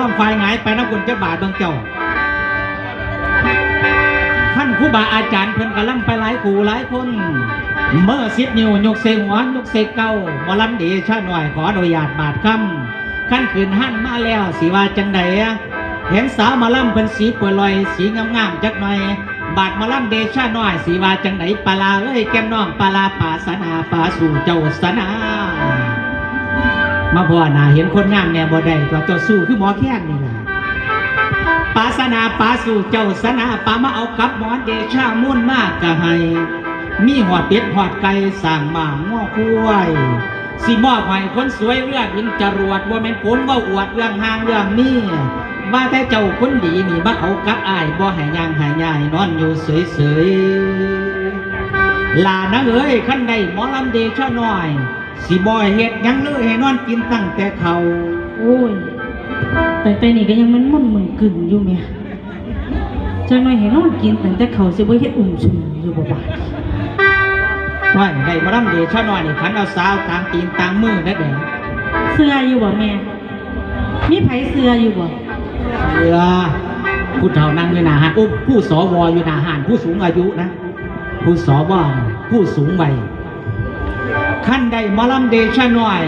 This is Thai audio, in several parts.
ลำไฟหงายไปน้ำกุญเจ้าบาทบิ่งเจ้าท่านครูบาอาจารย์เพิ่นกะลำไปหลายกูหลายคน เมื่อสิบนิ้วยกเสหัวยกเสเก้ามอลำดีชาหน่อยขออนุญาตบาดคำขั้นขืนหั่นมาแล้วสิว่าจังใดเห็นสาวมาลำเป็นสีป่วยลอยสีงามๆจักหน่อย บาดมาลำเดชาน้อยสีว่าจังใดปลาเอ้ยแก้มน้องปลาลาป่าสนาป่าสู่เจ้าสนา มาพ่อหนาเห็นคนงามแน่บ่ได้ตัวเจ้าสู้คือหมอแค้นนี่ล่ะปาสนาปาสู่เจ้าสนาปามาเอากับหมอเดชามุ่นมากกะให้ มีหอดเป็ดหอดไก่สั่งหมาง้อคุ้ยสิมอบให้คนสวยเรื่องอินจรวดว่าแม่นผลว่าอวดเรื่องหางเรื่องนี้ว่าแต่เจ้าคนดีนี่มาเอากับอายบ่ห้ยางห้ยายนอนอยู่เฉยๆลานะเอ้ยขั้นใดหมอลำเดชะน้อย สิบ่ให้เฮ็ดหยังเลยให้นอนกินตั้งแต่เขาโอ้ยแต่แต่นี่ก็ยังมันมุ่นมึนกึ่งอยู่เมียจังหน่อยเห็นนอนกินแต่แต่เขาสิบ่เฮ็ดอุ่มซุ่มอยู่บ่บาดว่าได้หมอลำเดชะน้อยนี่ขันเอาสาวตามตีนตามมือนะเด้อเสื้ออยู่บ่แม่มีไผเสื้ออยู่บ่เรือผู้เฒ่านั่งอยู่หน้าหานโอ้ผู้สวอยู่หน้าหานผู้สูงอายุนะ ผู้สวผู้สูงวัย ขั้นใดมอลำเดชะน้อย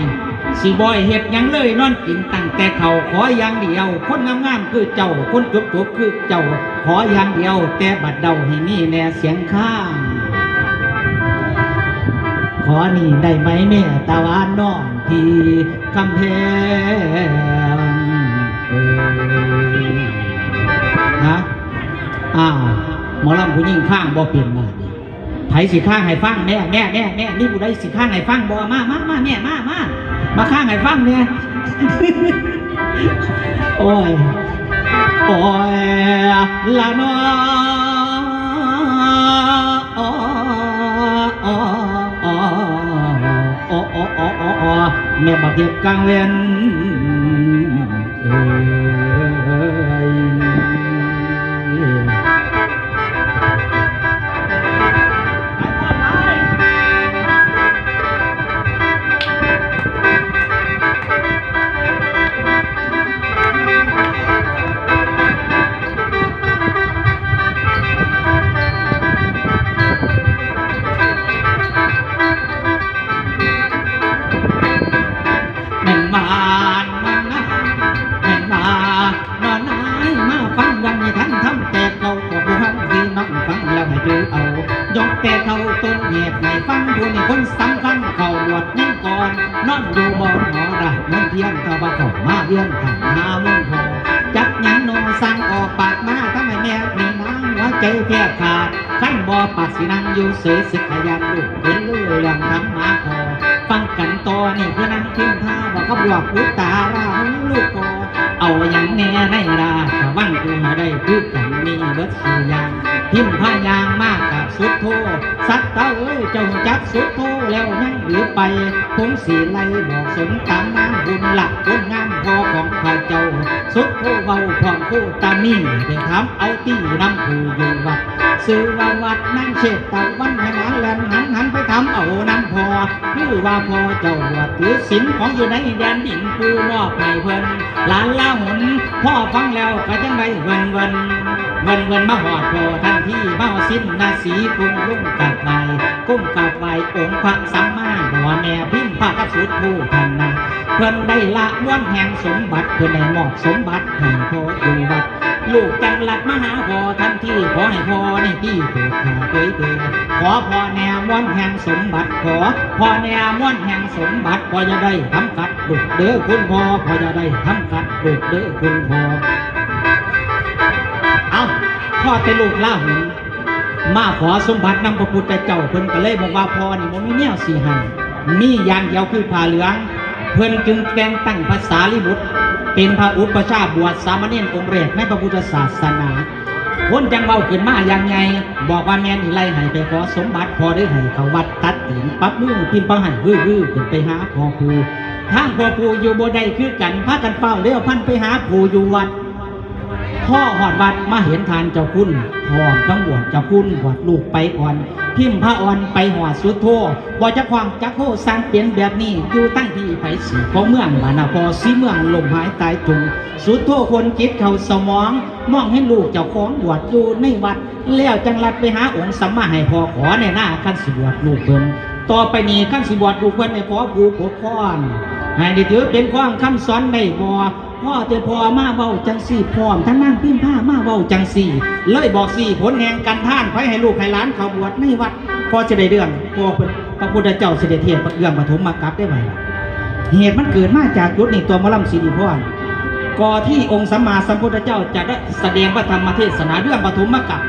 สิบอยเฮ็ดยังเลยนอนกินตั้งแต่เขาขออย่างเดียว คนงามๆคือเจ้า คนจบจบๆคือเจ้า ขออย่างเดียว แต่บัดเดาให้นี่แน่เสียงข้างขอนี่ได้ไหมแม่ตาวานน้องที่คำแพงฮะอ้าวหมอลำผู้หญิงข้างบ่เปลี่ยนมา ไผสิข้างให้ฟังแม่แม่แม่แม่นี่ผู้ใดสิข้างให้ฟังบ่มามามาแม่มามามาข้างให้ฟังเนี่ยโอ้ยโอ้ยละนออแม่บักเก็บกลางเวน น้องฟังแล้วให้ดูเอา ยกแต่เขาต้นเหตุให้ฟังดูนี่คนสำคัญเขาบวชยิ่งก่อน นอนดูบอลหอระเงินเทียนเขาบ่ข้ามาเวียนทางหามุ่งพอจักหยังโนสั่งออกปากมาทำไมแม่มีน้ำหัวใจแทบขาดขั้นบ่ปากสินังอยู่เสยสึกขยันลูกเห็นเรื่องทำมาพอฟังกันต่อนี่เพื่อนั่งทิ้งท่าบอกกับหลวกพุตาราลูกกอ เอาอย่างแน่ในราถ้าวันกูมาได้คือกันมีเบิดสุยางพิมพ์พายางมากกับสุดโทสัตว์เต้าเอ้ยเจ้าจับสุดโทแล้วยังหรือไปผมสีไลบอกสมตามน้ำบุญหลักคนงามพอของข้าเจ้า สุดโทเบาของคู่ตามีได้ทำเอาตีน้ำผูอยู่วัด ซื้อว่าวัดนั่งเช็ดตะวันให้หลานแลนหันหันไปทำเอาน้ำพอคือว่าพอเจ้าวัดถือศีลของอยู่ในแดนดินปูมอบให้เพิ่นหลานล่าหนพ่อฟังแล้วก็จังไดเวินเวินเวินเวินมาหอดพอทันทีมาเอาสิ้นนาสีกุมลุ่มกับไหวกุ้มกับไหวองค์พระสัมมาหัวแม่พิมพ์พระกับสุดผู้ทันนะเพิ่นได้ละม้วนแห่งสมบัติเพิ่นได้มอบสมบัติให้พออยู่วัด ลูกจังหลัดมหาพ่อทันทีขอให้พ่อในที่เกิดข้าเคยเกิดขอพ่อแนวม้วนแห่งสมบัติขอพ่อแนวม้วนแห่งสมบัติพ่อจะได้ทำกัดลูกเด้อคุณพ่อพ่อจะได้ทำกัดลูกเด้อคุณพ่อเอาพ่อเป็นลูกล่าหุนมาขอสมบัตินำพระพุทธเจ้าเพิ่นก็เลยบอกว่าพ่อนี่บ่มีแนวสิให้มีอย่างเดียวคือผ้าเหลือง เพิ่นจึงแต่งตั้งภาษาลิบุตร เป็นพระอุปชาบวชสามเณรองค์แรกในพระพุทธศาสนาคนจังเว้าขึ้นมาอย่างไง บอกว่าแม่นี่ไล่ให้ไปขอสมบัติพอได้ให้เขาวัดตัดตีนปั๊บมือพิมพ์ปะให้วื้อวื้อขึ้นไปหาพ่อครูทางพ่อครูอยู่บ่ได้คือกันพากันเฝ้าเลี้ยวพันไปหาครูอยู่วัดพ่อหอดวัดมาเห็นทานเจ้าคุณพ่อจังบวชเจ้าคุณบวชลูกไปก่อน พิมพ์พระอ่อนไปหัวสุดโทบ่จะความจักโคสร้างเปลี่ยนแบบนี้อยู่ตั้งที่ไผสีของเมืองบานาพอสีเมืองลมหายตายทุงสุดโทคนจิตเขาสมอง มองให้ลูกเจ้าของบวชอยู่ในวัด แล้วจังลัดไปหาองค์สัมมาให้พอขอในหน้าขั้นสิบวชลูกเพิ่นต่อไปนี้ขั้นสิบวชลูกเพิ่นในขอผู้ปกครองให้ได้ถือเป็นความคำสอนได้บ่ พ่อเจอพ่อมาเว้าจังสี่พร้อมทั้งนั่งพิมพ์ผ้ามาเว้าจังสี่เลยบอกสี่ผลแห่งการท่านไว้ให้ลูกให้หลานเขาบวชในวัดพอจะได้เรื่องพอเพิ่นพระพุทธเจ้าเสด็จเทียนเรื่องปฐมมากลับได้ไหมเหตุมันเกิดมาจากยุทธนี่ตัวมะลำศรีพรก่อที่องค์สัมมาสัมพุทธเจ้าจะได้แสดงพระธรรมเทศนาเรื่องปฐมมกะบ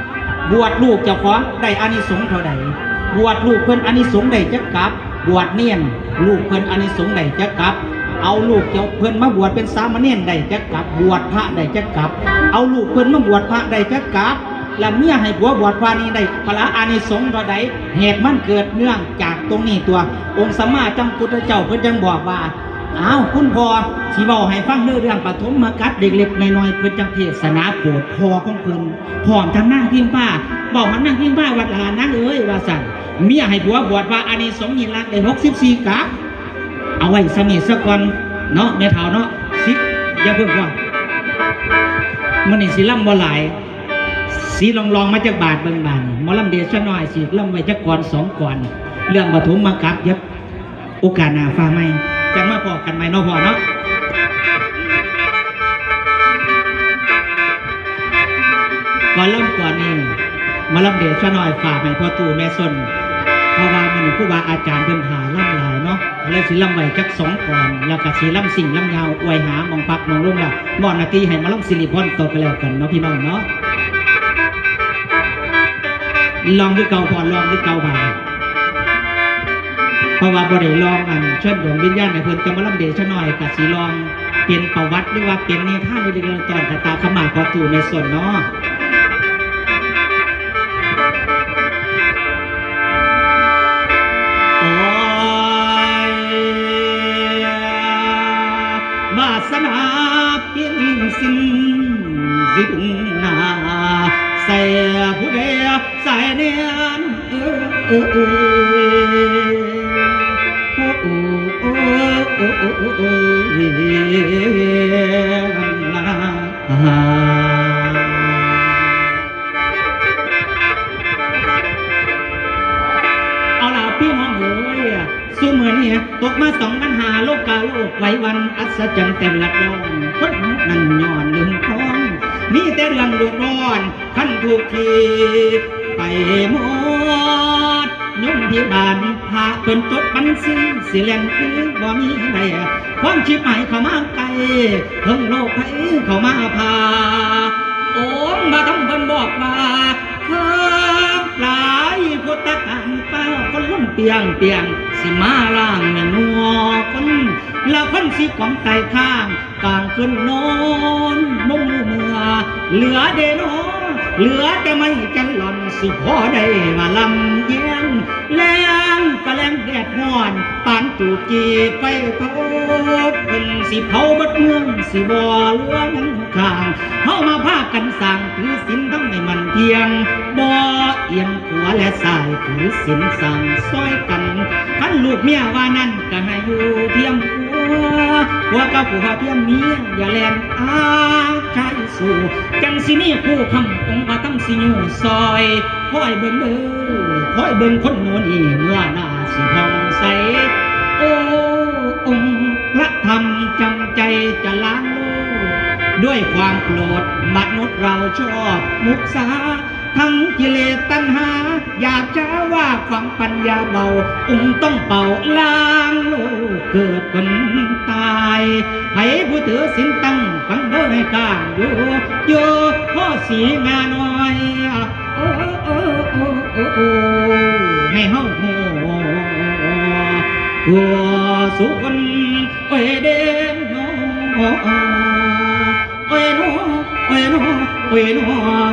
บวชลูกเจ้าของได้อานิสงส์เท่าใดบวชลูกเพิ่นอานิสงส์ได้จักกลับ บวชเนียนลูกเพิ่นอานิสงส์ได้จักกลับ เอาลูกเจ้าเพิ่นมาบวชเป็นสามเณรได้จักกลับบวชพระได้จักกลับ เอาลูกเพิ่นมาบวชพระได้จักกลับแล้วเมียให้ผัวบวชพระนี้ได้พระอานิสงส์เท่าใดเหตุมันเกิดเนื่องจากตรงนี้ตัว องค์สัมมาสัมพุทธเจ้าเพิ่นจังบอกว่าอ้าวคุณพ่อสิเว้าให้ฟังเรื่องเรื่องปฐมมากัดเด็กเล็กน้อยๆเพิ่นจังเทศนาโปรดพอของเพิ่นพร้อมทั้งนางพิมป้าบอกมันนางพิมป้าวัดลานนางเอ้ยว่าสั่นเมียให้ผัวบวชว่าอานิสงส์ยินรักได้64กับ เอาไว้สนิทซะก่อนเนาะแม่เฒ่าเนาะสิอย่าเพิ่งว่ามื้อนี้สิล่ำบ่หลาย สีลองลองมาจากบาทเบิ่งบานมอลำเดชะน้อยสิล่ำไว้จักก่อนสองก่อน เรื่องปฐมมากับยับโอกาสหน้าฟ้าไหมจะมาพอกันไหมเนาะพ่อเนาะก่อนเริ่มก่อนนี่มาลำเดชะน้อยฝากให้พ่อตู่แม่สนเพราะว่ามันผู้บาอาจารย์เพิ่นหาล่ำหลาย เนาะเลยสิล่ำไว้จักสองก่อน แล้วก็สิลำสิ่งลำยาวอวยหามองปักมองลุ่งละมอนนาทีให้มาลำสิริพรต่อไปแล้วกันเนาะพี่น้องเนาะลองด้วยเกาพอลองด้วยเกาบาเพราะว่าบริลองอันเชิญดวงวิญญาณในเพิ่นจะมาลำเดชน่อยกับสีลอง เปลี่ยนประวัติหรือว่าเปลี่ยนนิทานในเรื่องตอนกตาขมาพอตู่ในส่วนเนาะ เอาล่ะพี่น้องเอ๋ยสู้เหมือนเนี่ยตกมาสองปัญหาโลกกาโลกไว้วันอัศจรรย์เต็มละร้อนคนนั้นย้อนลืมท้องมีแต่เรื่องเดือดร้อนขั้นถูกทีไปหมด ยุ่งที่บ้านพาเป็นจดบัญชีสิเล่นคือบ่มีใดความชิบหายเข้ามาไกลเพิ่งโลกให้เข้ามาพา โอ้มาทำเพิ่นบอกว่าเพิ่มหลายพุทธการป้าคนล้มเปียงเปียงสิมาล่างแม่นัวคนแล้วคนสิของไตข้างกลางคืนนอนมุมเมื่อเหลือเดโน เหลือแต่ไม่จันหล่อนสุพอได้มาลำเยียงแรงก็แรงแดดร้อนปานจูจีไฟเผาเป็นสิเผาบัดเมืองสิบ่เหลืองข้างเฮามาพากันสร้างถือศีลทั้งให้มันเที่ยงบ่เอียงขวาและซ้ายถือศีลสั่งซอยกันคันลูกเมียว่านั่นก็ให้อยู่เทียมผัวผัวกับผัวเทียมเมียอย่าแลนอา ใจสู่จังสินี่คู่คำองค์มาตั้งสิอยู่ซอยคอยเบิ่งเด้อคอยเบิ่งคนโน้นอีเมื่อหน้าสิห้องใสโอ้องค์พระธรรมจำใจจะล้างโลกด้วยความโกรธมนุษย์เราชอบมุสาทั้งกิเลสตัณหา อยากจะว่าความปัญญาเบา องค์ต้องเป่าล้างโลกเกิดคนตายให้ผู้ถือสินต ฟังเด้อให้กางอยู่อยู่พ่อสีงาน้อยโอ้โอ้โอ้โอ้โอ้ให้เฮาโหัวสุคนโอ้ยเด่นโนโอ้ยโนโอ้ยโนโอ้ยโนเอ้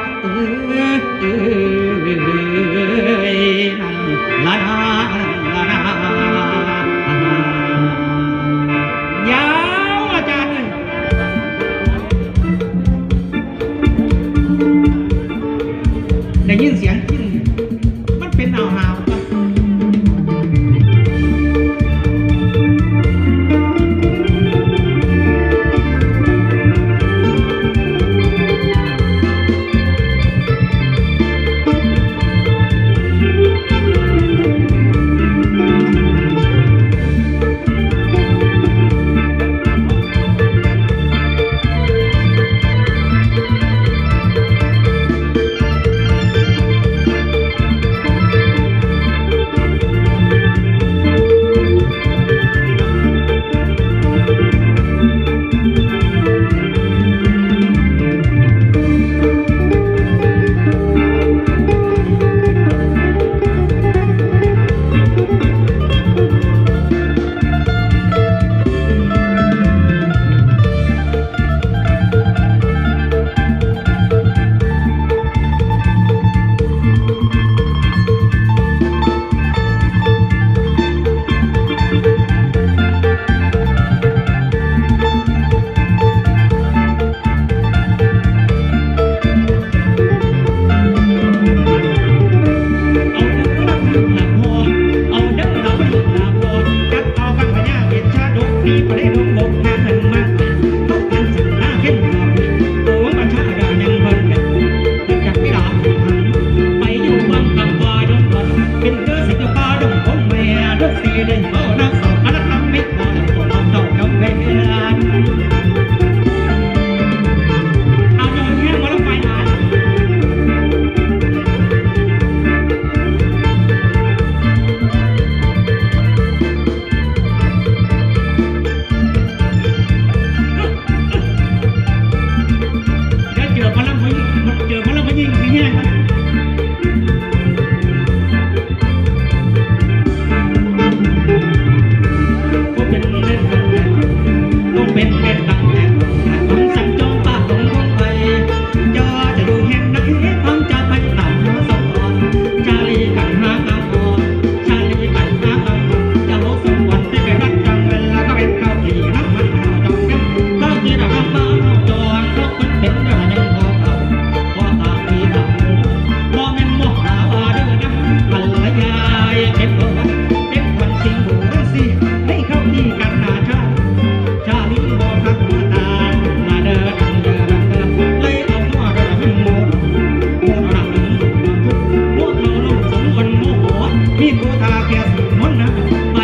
Mona,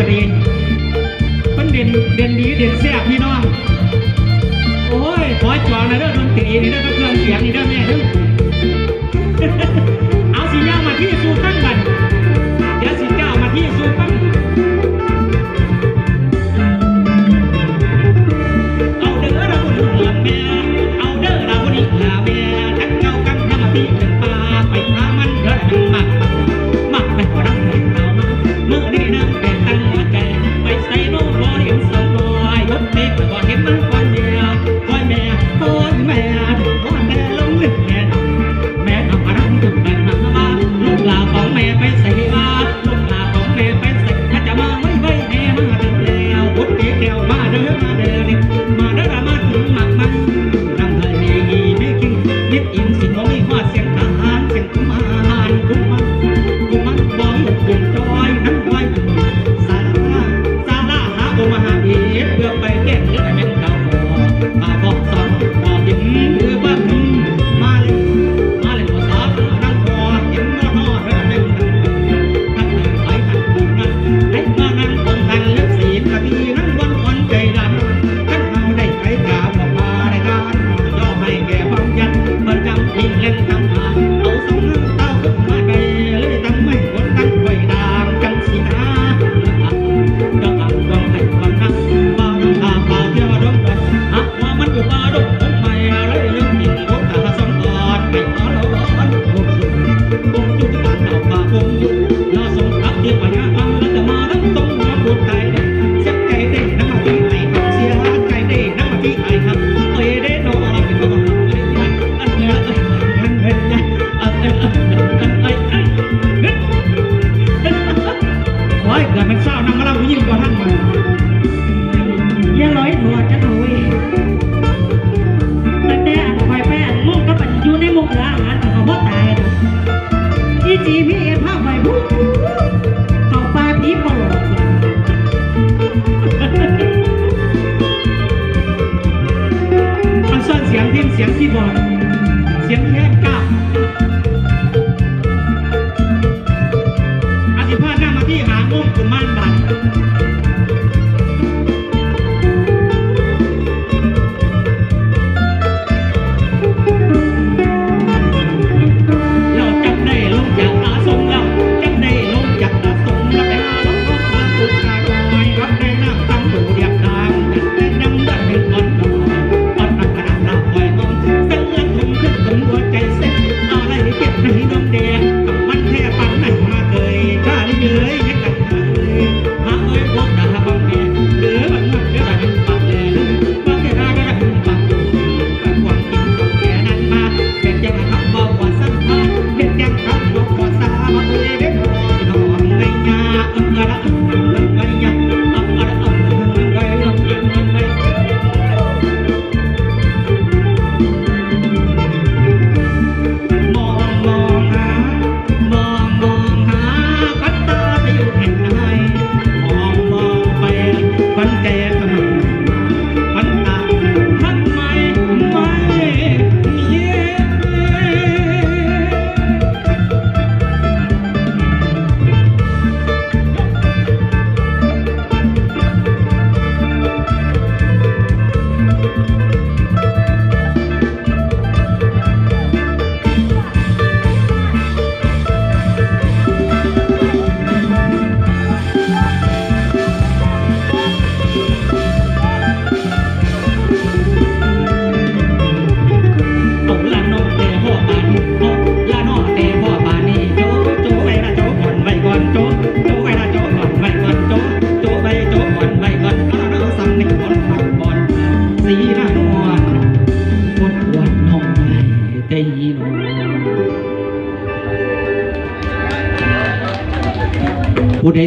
ตรีมันเด่นเด่นดีเด่นแซ่บพี่น้อง โอ้ยขอจองนะเด้อดนตรีนี่เด้อเครื่องเสียงนี่เด้อแม่ Thank you, Bob.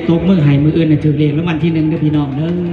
ตบมือหายมืออื่นน่ะถือเลขแล้วันที่หนึ่งเด้อพี่น้องเด้อ